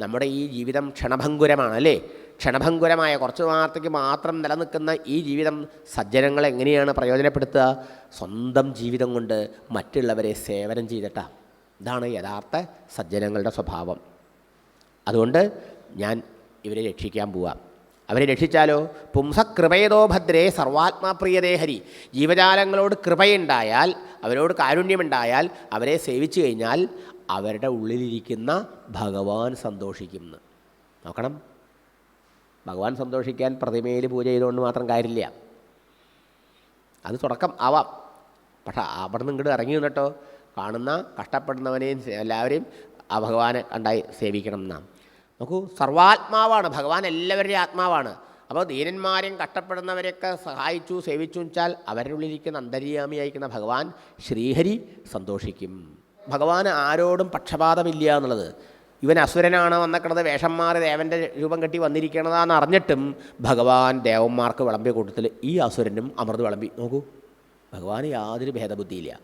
നമ്മുടെ ഈ ജീവിതം ക്ഷണഭങ്കുരമാണ് അല്ലേ ക്ഷണഭങ്കുരമായ കുറച്ച് നാളത്തേക്ക് മാത്രം നിലനിൽക്കുന്ന ഈ ജീവിതം സജ്ജനങ്ങൾ എങ്ങനെയാണ് പ്രയോജനപ്പെടുത്തുക? സ്വന്തം ജീവിതം കൊണ്ട് മറ്റുള്ളവരെ സേവനം ചെയ്തിട്ടാ. ഇതാണ് യഥാർത്ഥ സജ്ജനങ്ങളുടെ സ്വഭാവം. അതുകൊണ്ട് ഞാൻ ഇവരെ രക്ഷിക്കാൻ പോവാം. അവരെ രക്ഷിച്ചാലോ? പുംസകൃപയതോ ഭദ്രേ സർവാത്മാപ്രിയതേ ഹരി. ജീവജാലങ്ങളോട് കൃപയുണ്ടായാൽ അവരോട് കാരുണ്യമുണ്ടായാൽ അവരെ സേവിച്ചു കഴിഞ്ഞാൽ അവരുടെ ഉള്ളിലിരിക്കുന്ന ഭഗവാൻ സന്തോഷിക്കും എന്ന് നോക്കണം. ഭഗവാൻ സന്തോഷിക്കാൻ പ്രതിമയിൽ പൂജ ചെയ്തുകൊണ്ട് മാത്രം കാര്യമില്ല. അത് തുടക്കം ആവാം. പക്ഷെ അവിടെ നിന്ന് ഇങ്ങോട്ട് ഇറങ്ങി നിന്നിട്ടോ കാണുന്ന കഷ്ടപ്പെടുന്നവനെയും എല്ലാവരെയും ആ ഭഗവാനെ കണ്ടായി സേവിക്കണം എന്നാണ്. നോക്കൂ സർവാത്മാവാണ് ഭഗവാൻ എല്ലാവരുടെയും ആത്മാവാണ്. അപ്പോൾ ദീനന്മാരെയും കഷ്ടപ്പെടുന്നവരെയൊക്കെ സഹായിച്ചു സേവിച്ചു വെച്ചാൽ അവരുടെ ഉള്ളിലിരിക്കുന്ന അന്തര്യാമിയായിരിക്കുന്ന ഭഗവാൻ ശ്രീഹരി സന്തോഷിക്കും. ഭഗവാൻ ആരോടും പക്ഷപാതമില്ല എന്നുള്ളത്. ഇവൻ അസുരനാണ് വന്നക്കിടത് വേഷം മാറി ദേവന്റെ രൂപം കെട്ടി വന്നിരിക്കണതാന്ന് അറിഞ്ഞിട്ടും ഭഗവാൻ ദേവന്മാർക്ക് വിളമ്പിയ കൂട്ടത്തിൽ ഈ അസുരനും അമൃത് വിളമ്പി. നോക്കൂ ഭഗവാന് യാതൊരു ഭേദബുദ്ധിയില്ല.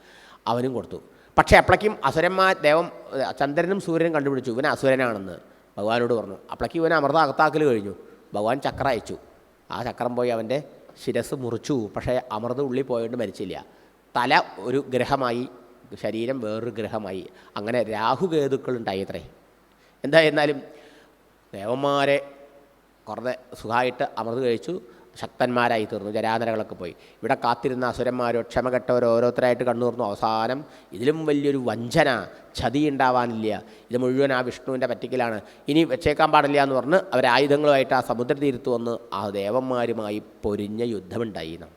അവനും കൊടുത്തു. പക്ഷേ അപ്പോഴേക്കും അസുരന്മാർ ദേവം ചന്ദ്രനും സൂര്യനും കണ്ടുപിടിച്ചു ഇവൻ അസുരനാണെന്ന് ഭഗവാനോട് പറഞ്ഞു. അപ്പോഴേക്കും ഇവൻ അമൃത അകത്താക്കൽ കഴിഞ്ഞു. ഭഗവാൻ ചക്രം അയച്ചു. ആ ചക്രം പോയി അവന്റെ ശിരസ് മുറിച്ചു. പക്ഷേ അമൃത ഉള്ളിൽ പോയതുകൊണ്ട് മരിച്ചില്ല. തല ഒരു ഗ്രഹമായി ശരീരം വേറൊരു ഗ്രഹമായി. അങ്ങനെ രാഹുകേതുക്കൾ ഉണ്ടായത്രേ എന്തായിരുന്നാലും ദേവന്മാരെ കുറേ സുഖമായിട്ട് അമൃത് കഴിച്ചു ശക്തന്മാരായി തീർന്നു ജരാനരകളൊക്കെ പോയി. ഇവിടെ കാത്തിരുന്ന അസുരന്മാരോ ക്ഷമകെട്ടവരോ ഓരോരുത്തരായിട്ട് കണ്ണൂർന്നു. അവസാനം ഇതിലും വലിയൊരു വഞ്ചന ചതി ഉണ്ടാവാനില്ല. ഇത് മുഴുവൻ ആ വിഷ്ണുവിന്റെ പറ്റിക്കലാണ്. ഇനി വെച്ചേക്കാൻ പാടില്ല എന്ന് പറഞ്ഞ് അവർ ആയുധങ്ങളുമായിട്ട് ആ സമുദ്രതീരത്ത് വന്ന് ആ ദേവന്മാരുമായി പൊരിഞ്ഞ യുദ്ധമുണ്ടായി നാം.